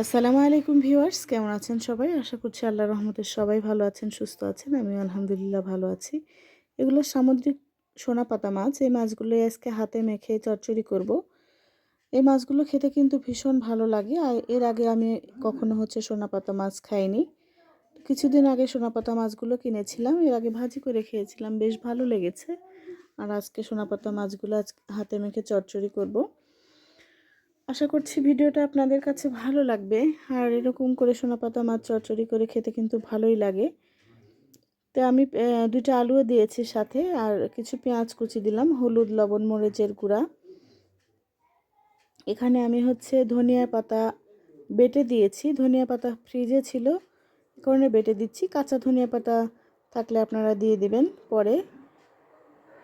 আসসালামু আলাইকুম ভিউয়ার্স, কেমন আছেন সবাই? আশা করছি আল্লাহ রহমতের সবাই ভালো আছেন, সুস্থ আছেন। আমি আলহামদুলিল্লাহ ভালো আছি। এগুলো সামুদ্রিক সোনা পাতা মাছ। এই মাছগুলো আজকে হাতে মেখে চচ্চড়ি করব। এই মাছগুলো খেতে কিন্তু ভীষণ ভালো লাগে। আর এর আগে আমি কখনো হচ্ছে সোনা পাতা মাছ খাইনি। কিছুদিন আগে সোনা পাতা মাছগুলো কিনেছিলাম। এর আগে ভাজি করে খেয়েছিলাম। বেশ ভালো লেগেছে। আর আজকে সোনা পাতা মাছগুলো হাতে মেখে চচ্চড়ি করব। আশা করছি ভিডিওটা আপনাদের কাছে ভালো লাগবে। আর এরকম করে সোনাপাতা, মাছ চচ্চড়ি করে খেতে কিন্তু ভালোই লাগে। তো আমি দুইটা আলুও দিয়েছি সাথে, আর কিছু পেঁয়াজ কুচি দিলাম, হলুদ, লবণ, মরিচের গুঁড়া। এখানে আমি হচ্ছে ধনিয়া পাতা বেটে দিয়েছি। ধনিয়া পাতা ফ্রিজে ছিল কারণে বেটে দিচ্ছি। কাঁচা ধনিয়া পাতা থাকলে আপনারা দিয়ে দিবেন পরে।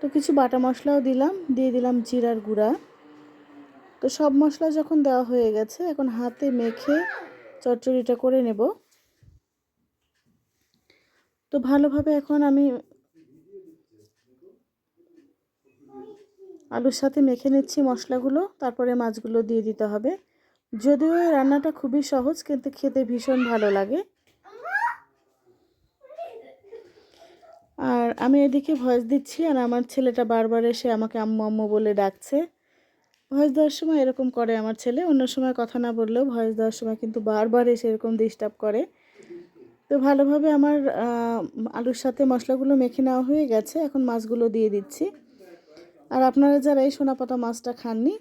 তো কিছু বাটা মশলাও দিলাম, দিয়ে দিলাম জিরার গুঁড়া। তো সব মশলা যখন দেওয়া হয়ে গেছে, এখন হাতে মেখে চচ্চড়িটা করে নেব। তো ভালোভাবে এখন আমি আলুর সাথে মেখে নিচ্ছি মশলাগুলো, তারপরে মাছগুলো দিয়ে দিতে হবে। যদিও এই রান্নাটা খুবই সহজ, কিন্তু খেতে ভীষণ ভালো লাগে। আর আমি এদিকে ভয়েস দিচ্ছি, আর আমার ছেলেটা বারবার এসে আমাকে আম্মু আম্মু বলে ডাকছে। ভয়েস দেওয়ার সময় এরকম করে আমার ছেলে। অন্য সময় কথা না বললেও ভয়েস দেওয়ার সময় কিন্তু বারবার এসে এরকম ডিস্টার্ব করে। তো ভালোভাবে আমার আলুর সাথে মশলাগুলো মেখে নেওয়া হয়ে গেছে। এখন মাছগুলো দিয়ে দিচ্ছি। আর আপনারা যারা এই সোনাপাতা মাছটা খাননি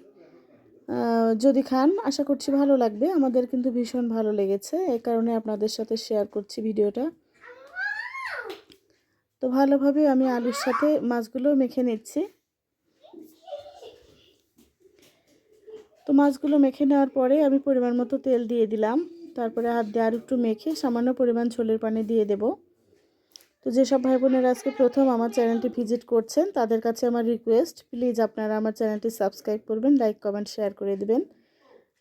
যদি খান, আশা করছি ভালো লাগবে। আমাদের কিন্তু ভীষণ ভালো লেগেছে। এ কারণে আপনাদের সাথে শেয়ার করছি ভিডিওটা। তো ভালোভাবে আমি আলুর সাথে মাছগুলো মেখে নিচ্ছি। তো মাছগুলো মেখে নেওয়ার পরে আমি পরিমাণ মতো তেল দিয়ে দিলাম। তারপরে হাত দিয়ে আর একটু মেখে সামান্য পরিমাণ ছোলের পানি দিয়ে দেব। তো যেসব ভাই বোনেরা আজকে প্রথম আমার চ্যানেলটি ভিজিট করছেন, তাদের কাছে আমার রিকোয়েস্ট প্লিজ আপনারা আমার চ্যানেলটি সাবস্ক্রাইব করবেন লাইক কমেন্ট শেয়ার করে দেবেন।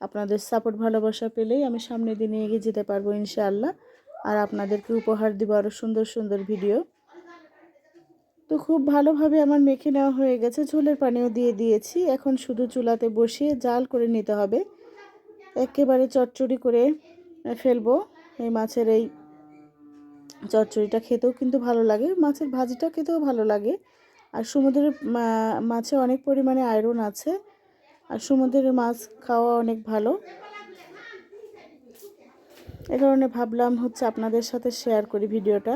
আপনাদের সাপোর্ট ভালোবাসা পেলেই আমি সামনে দিনে এগিয়ে যেতে পারব ইনশাআল্লাহ। আর আপনাদেরকে উপহার দেবো আরও সুন্দর সুন্দর ভিডিও তো খুব ভালোভাবে আমার মেখে নেওয়া হয়ে গেছে। ঝোলের পানিও দিয়ে দিয়েছি। এখন শুধু চুলাতে বসিয়ে জাল করে নিতে হবে। একেবারে চচ্চড়ি করে ফেলব। এই মাছের এই চচ্চড়িটা খেতেও কিন্তু ভালো লাগে। মাছের ভাজিটা খেতেও ভালো লাগে। আর সমুদ্রের মাছে অনেক পরিমাণে আয়রন আছে। আর সমুদ্রের মাছ খাওয়া অনেক ভালো। এ কারণে ভাবলাম হচ্ছে আপনাদের সাথে শেয়ার করি ভিডিওটা।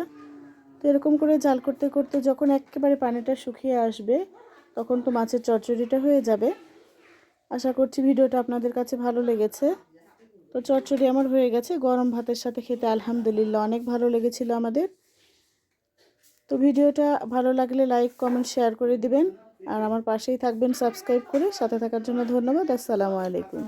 তো এরকম করে জাল করতে করতে যখন একেবারে পানিটা শুকিয়ে আসবে, তখন তো মাছের চচ্চড়িটা হয়ে যাবে। আশা করছি ভিডিওটা আপনাদের কাছে ভালো লেগেছে। তো চচ্চড়ি আমার হয়ে গেছে, গরম ভাতের সাথে খেতে আলহামদুলিল্লাহ অনেক ভালো লেগেছিল আমাদের। তো ভিডিওটা ভালো লাগলে লাইক, কমেন্ট, শেয়ার করে দিবেন। আর আমার পাশেই থাকবেন সাবস্ক্রাইব করে, সাথে থাকার জন্য ধন্যবাদ। আসসালামু আলাইকুম।